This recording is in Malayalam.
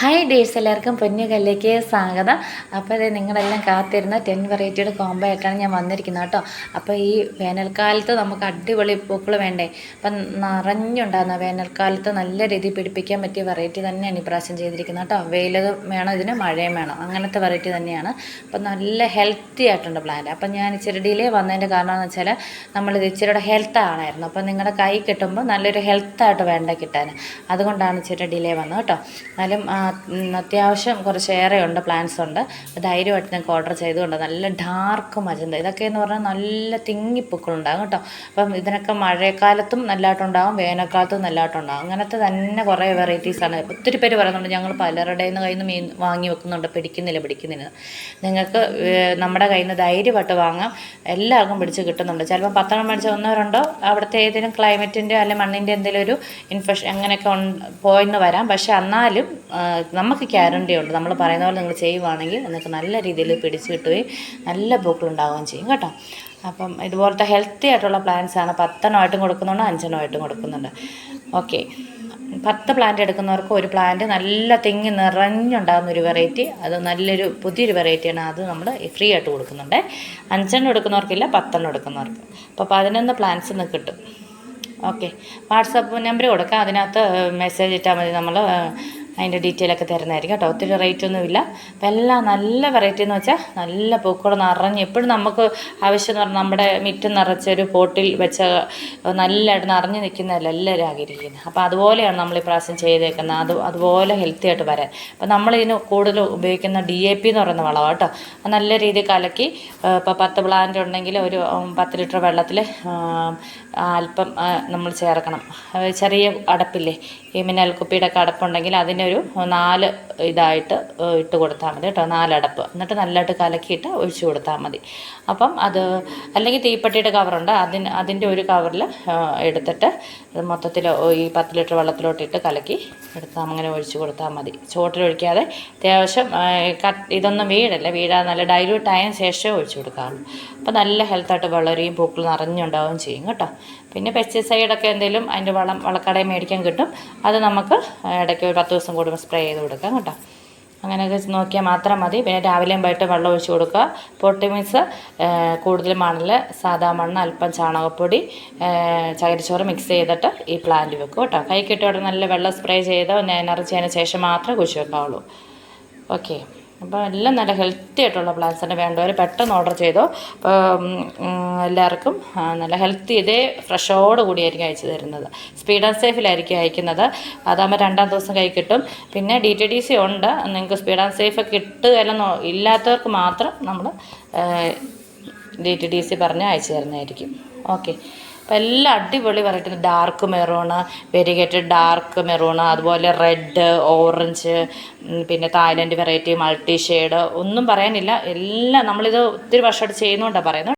ഹായ് ഡേഴ്സ് എല്ലാവർക്കും പൊന്നുകല്ലേക്ക് സ്വാഗതം. അപ്പോൾ ഇത് നിങ്ങളെല്ലാം കാത്തിരുന്ന ടെൻ വെറൈറ്റിയുടെ കോംബോ ആയിട്ടാണ് ഞാൻ വന്നിരിക്കുന്നത് കേട്ടോ. അപ്പോൾ ഈ വേനൽക്കാലത്ത് നമുക്ക് അടിപൊളി പൂക്കൾ വേണ്ടേ? അപ്പം നിറഞ്ഞുണ്ടാകുന്ന വേനൽക്കാലത്ത് നല്ല രീതിയിൽ പിടിപ്പിക്കാൻ പറ്റിയ വെറൈറ്റി തന്നെയാണ് ഇപ്രാവശ്യം ചെയ്തിരിക്കുന്നത് കേട്ടോ. വെയിൽ വേണം ഇതിന് മഴയും വേണം. അങ്ങനത്തെ വെറൈറ്റി തന്നെയാണ്. അപ്പം നല്ല ഹെൽത്തി ആയിട്ടുണ്ട് പ്ലാന്റ് അപ്പം ഞാൻ ഇച്ചിരി ഡിലേ വന്നതിന്റെ കാരണം എന്ന് വെച്ചാൽ നമ്മളിത് ഇച്ചിരിയുടെ ഹെൽത്ത് ആണായിരുന്നു. അപ്പം നിങ്ങളുടെ കൈ കിട്ടുമ്പോൾ നല്ലൊരു ഹെൽത്തായിട്ട് വേണ്ട കിട്ടാൻ. അതുകൊണ്ടാണ് ഇച്ചിരി ഡിലേ വന്നത് കേട്ടോ. എന്നാലും അത്യാവശ്യം കുറച്ചേറെ ഉണ്ട് പ്ലാൻസ് ഉണ്ട് ധൈര്യമായിട്ട് ഞങ്ങൾക്ക് ഓർഡർ ചെയ്തുകൊണ്ട് നല്ല ഡാർക്ക് മജന്ത. ഇതൊക്കെ എന്ന് പറഞ്ഞാൽ നല്ല തിങ്ങിപ്പൂക്കളുണ്ടാകും കേട്ടോ. അപ്പം ഇതിനൊക്കെ മഴക്കാലത്തും നല്ലതായിട്ടുണ്ടാകും വേനൽക്കാലത്തും നല്ലതായിട്ടുണ്ടാകും അങ്ങനത്തെ തന്നെ കുറേ വെറൈറ്റീസാണ് ഒത്തിരി പേര് പറയുന്നുണ്ട് ഞങ്ങൾ പലരുടെ കയ്യിൽ നിന്ന് മീൻ വാങ്ങി വെക്കുന്നുണ്ട്. പിടിക്കുന്നില്ല പിടിക്കുന്നില്ല. നിങ്ങൾക്ക് നമ്മുടെ കയ്യിൽ നിന്ന് ധൈര്യമായിട്ട് വാങ്ങാം. എല്ലാവർക്കും പിടിച്ച് കിട്ടുന്നുണ്ട്. ചിലപ്പോൾ പത്തെണ്ണം മേടിച്ച് വന്നവരുണ്ടോ രണ്ടോ അവിടുത്തെ ഏതെങ്കിലും ക്ലൈമറ്റിന്റെ അല്ലെങ്കിൽ മണ്ണിന്റെ എന്തെങ്കിലും ഒരു ഇൻഫെക്ഷൻ അങ്ങനെയൊക്കെ പോയെന്ന് വരാം. പക്ഷെ എന്നാലും നമുക്ക് ഗ്യാരണ്ടി ഉണ്ട് നമ്മൾ പറയുന്ന പോലെ നിങ്ങൾ ചെയ്യുവാണെങ്കിൽ നിങ്ങൾക്ക് നല്ല രീതിയിൽ പിടിച്ച് കിട്ടുകയും നല്ല പൂക്കളുണ്ടാവുകയും ചെയ്യും കേട്ടോ. അപ്പം ഇതുപോലത്തെ ഹെൽത്തി ആയിട്ടുള്ള പ്ലാന്റ്സ് ആണ് പത്തെണ്ണമായിട്ടും കൊടുക്കുന്നുണ്ട് അഞ്ചെണ്ണമായിട്ടും കൊടുക്കുന്നുണ്ട്. ഓക്കെ പത്ത് പ്ലാന്റ് എടുക്കുന്നവർക്ക് ഒരു പ്ലാന്റ് നല്ല തെങ്ങി നിറഞ്ഞുണ്ടാകുന്ന ഒരു വെറൈറ്റി അത് നല്ലൊരു പുതിയൊരു വെറൈറ്റിയാണ് അത് നമ്മൾ ഫ്രീ ആയിട്ട് കൊടുക്കുന്നുണ്ട്. അഞ്ചെണ്ണം എടുക്കുന്നവർക്കില്ല പത്തെണ്ണം എടുക്കുന്നവർക്ക്. അപ്പോൾ പതിനൊന്ന് പ്ലാന്റ്സ് നിന്ന് കിട്ടും. ഓക്കെ വാട്സപ്പ് നമ്പർ കൊടുക്കാം. അതിനകത്ത് മെസ്സേജ് ഇട്ടാൽ മതി നമ്മൾ അതിന്റെ ഡീറ്റെയിൽ ഒക്കെ തരുന്നതായിരിക്കും കേട്ടോ. ഒത്തിരി റേറ്റ് ഒന്നുമില്ല അപ്പം എല്ലാം നല്ല വെറൈറ്റി എന്ന് വെച്ചാൽ നല്ല പൂക്കൾ നിറഞ്ഞ് എപ്പോഴും നമുക്ക് ആവശ്യം എന്ന് പറഞ്ഞാൽ നമ്മുടെ മിറ്റം നിറച്ചൊരു പോട്ടിൽ വെച്ച നല്ലതായിട്ട് നിറഞ്ഞ് നിൽക്കുന്നതല്ല എല്ലാവരും ആഗ്രഹിക്കുന്നത് അപ്പോൾ അതുപോലെയാണ് നമ്മൾ ഈ പ്രാവശ്യം ചെയ്തേക്കുന്നത്. അത് അതുപോലെ ഹെൽത്തി ആയിട്ട് വരാൻ. അപ്പം നമ്മളിതിന് കൂടുതൽ ഉപയോഗിക്കുന്ന ഡി എ പി എന്ന് പറയുന്ന വളമാണ് കേട്ടോ. അത് നല്ല രീതിയിൽ കലക്കി ഇപ്പോൾ പത്ത് പ്ലാന്റ് ഉണ്ടെങ്കിൽ ഒരു പത്ത് ലിറ്റർ വെള്ളത്തിൽ അല്പം നമ്മൾ ചേർക്കണം. ചെറിയ അടപ്പില്ലേ? ഈ മിനൽ കുപ്പിയുടെ ഒക്കെ അടപ്പുണ്ടെങ്കിൽ അതിനൊരു നാല് ഇതായിട്ട് ഇട്ട് കൊടുത്താൽ മതി കേട്ടോ നാലടപ്പ്. എന്നിട്ട് നല്ലതായിട്ട് കലക്കിയിട്ട് ഒഴിച്ചു കൊടുത്താൽ മതി. അപ്പം അത് അല്ലെങ്കിൽ തീപ്പെട്ടിയുടെ കവറുണ്ട് അതിന് അതിന്റെ ഒരു കവറിൽ എടുത്തിട്ട് മൊത്തത്തിൽ ഈ പത്ത് ലിറ്റർ വെള്ളത്തിലോട്ടിട്ട് കലക്കി എടുത്താൽ അങ്ങനെ ഒഴിച്ചു കൊടുത്താൽ മതി. ചോട്ടിലൊഴിക്കാതെ അത്യാവശ്യം ഇതൊന്നും വീഴല്ല. വീഴാതെ നല്ല ഡൈല്യൂട്ട് ആയതിനു ശേഷമേ ഒഴിച്ചു കൊടുക്കാറുള്ളൂ അപ്പോൾ നല്ല ഹെൽത്തായിട്ട് വളരെയും പൂക്കൾ നിറഞ്ഞുണ്ടാവുകയും ചെയ്യും കേട്ടോ. പിന്നെ പെസ്റ്റിസൈഡൊക്കെ എന്തെങ്കിലും അതിന്റെ വളം വളക്കടയിൽ മേടിക്കാൻ കിട്ടും. അത് നമുക്ക് ഇടയ്ക്ക് ഒരു പത്ത് ദിവസം കൂടുമ്പോൾ സ്പ്രേ ചെയ്ത് കൊടുക്കാം കേട്ടോ. അങ്ങനെയൊക്കെ നോക്കിയാൽ മാത്രം മതി. പിന്നെ രാവിലെയും വൈകിട്ട് വെള്ളം ഒഴിച്ച് കൊടുക്കുക. പൊട്ടി മീൻസ് കൂടുതൽ മണൽ സാധാ മണ്ണ് അല്പം ചാണകപ്പൊടി ചകിരിച്ചോറ് മിക്സ് ചെയ്തിട്ട് ഈ പ്ലാന്റ് വെക്കും കേട്ടോ. കൈ കിട്ടിയോടെ നല്ല വെള്ളം സ്പ്രേ ചെയ്ത് നിറച്ചതിന് ശേഷം മാത്രമേ കുഴിച്ച് വെക്കാവുള്ളൂ. ഓക്കെ അപ്പോൾ എല്ലാം നല്ല ഹെൽത്തി ആയിട്ടുള്ള പ്ലാൻസ് തന്നെ വേണ്ടവർ പെട്ടെന്ന് ഓർഡർ ചെയ്തോ. അപ്പോൾ എല്ലാവർക്കും നല്ല ഹെൽത്തി ഇതേ ഫ്രഷോട് കൂടിയായിരിക്കും അയച്ചു തരുന്നത്. സ്പീഡ് ആൻഡ് സേഫിലായിരിക്കും അയക്കുന്നത്. അതാകുമ്പോൾ രണ്ടാം ദിവസം കൈ കിട്ടും. പിന്നെ ഡി ടി ഡി സി ഉണ്ട്. നിങ്ങൾക്ക് സ്പീഡ് ആൻഡ് സേഫ് കിട്ടുകയല്ലെന്നോ ഇല്ലാത്തവർക്ക് മാത്രം നമ്മൾ ഡി ടി ഡി സി പറഞ്ഞ് അയച്ചു തരുന്നതായിരിക്കും. ഓക്കെ അപ്പോൾ എല്ലാം അടിപൊളി variety dark maroon variegated dark maroon അതുപോലെ റെഡ് ഓറഞ്ച് പിന്നെ തായ്ലൻഡ് വെറൈറ്റി മൾട്ടി ഷെയ്ഡ് ഒന്നും പറയാനില്ല. എല്ലാം നമ്മളിത് ഒത്തിരി വർഷമായിട്ട് ചെയ്യുന്നതുകൊണ്ടാണ് പറയുന്നത്